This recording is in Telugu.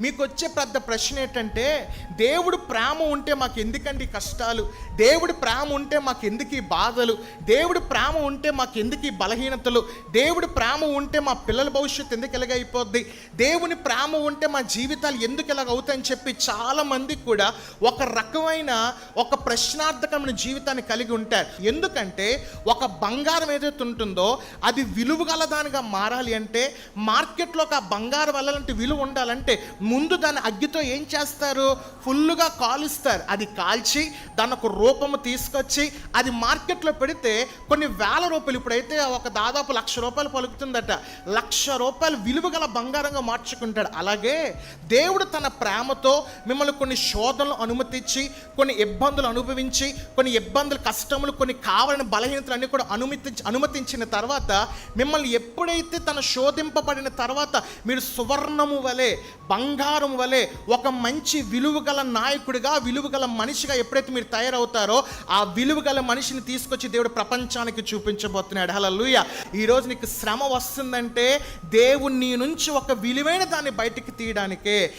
మీకు వచ్చే పెద్ద ప్రశ్న ఏంటంటే దేవుడు ప్రేమ ఉంటే మాకు ఎందుకండి కష్టాలు? దేవుడు ప్రేమ ఉంటే మాకు ఎందుకు ఈ బాధలు? దేవుడు ప్రేమ ఉంటే మాకు ఎందుకు ఈ బలహీనతలు? దేవుడు ప్రేమ ఉంటే మా పిల్లల భవిష్యత్తు ఎందుకు ఎలాగైపోద్ది దేవుని ప్రేమ ఉంటే మా జీవితాలు ఎందుకు ఇలాగ అవుతాయని చెప్పి చాలామంది కూడా ఒక రకమైన ఒక ప్రశ్నార్థకమైన జీవితాన్ని కలిగి ఉంటారు. ఎందుకంటే ఒక బంగారం ఏదైతే ఉంటుందో అది విలువ గలదానిగా మారాలి అంటే మార్కెట్లో ఒక బంగారం వెళ్ళాలంటే విలువ ఉండాలంటే ముందు దాని అగ్గితో ఏం చేస్తారు? ఫుల్లుగా కాలుస్తారు. అది కాల్చి దాని ఒక రూపము తీసుకొచ్చి అది మార్కెట్లో పెడితే కొన్ని వేల రూపాయలు ఇప్పుడైతే ఒక దాదాపు లక్ష రూపాయలు పలుకుతుందట. లక్ష రూపాయలు విలువ గల బంగారంగా మార్చుకుంటాడు. అలాగే దేవుడు తన ప్రేమతో మిమ్మల్ని కొన్ని శోధనలు అనుమతించి కొన్ని ఇబ్బందులు అనుభవించి కొన్ని ఇబ్బందులు కష్టములు కొన్ని కావాలని బలహీనతలు కూడా అనుమతించి అనుమతించిన తర్వాత మిమ్మల్ని ఎప్పుడైతే తన శోధింపబడిన తర్వాత మీరు సువర్ణము వలె బంగారం వలె ఒక మంచి విలువగల నాయకుడిగా విలువగల మనిషిగా ఎప్పుడైతే మీరు తయారవుతారో ఆ విలువగల మనిషిని తీసుకొచ్చి దేవుడు ప్రపంచానికి చూపించబోతున్నాడు. హల్లెలూయా. ఈరోజు నీకు శ్రమ వస్తుందంటే దేవుని నీ నుంచి ఒక విలువైన దాన్ని బయటికి తీయడానికే.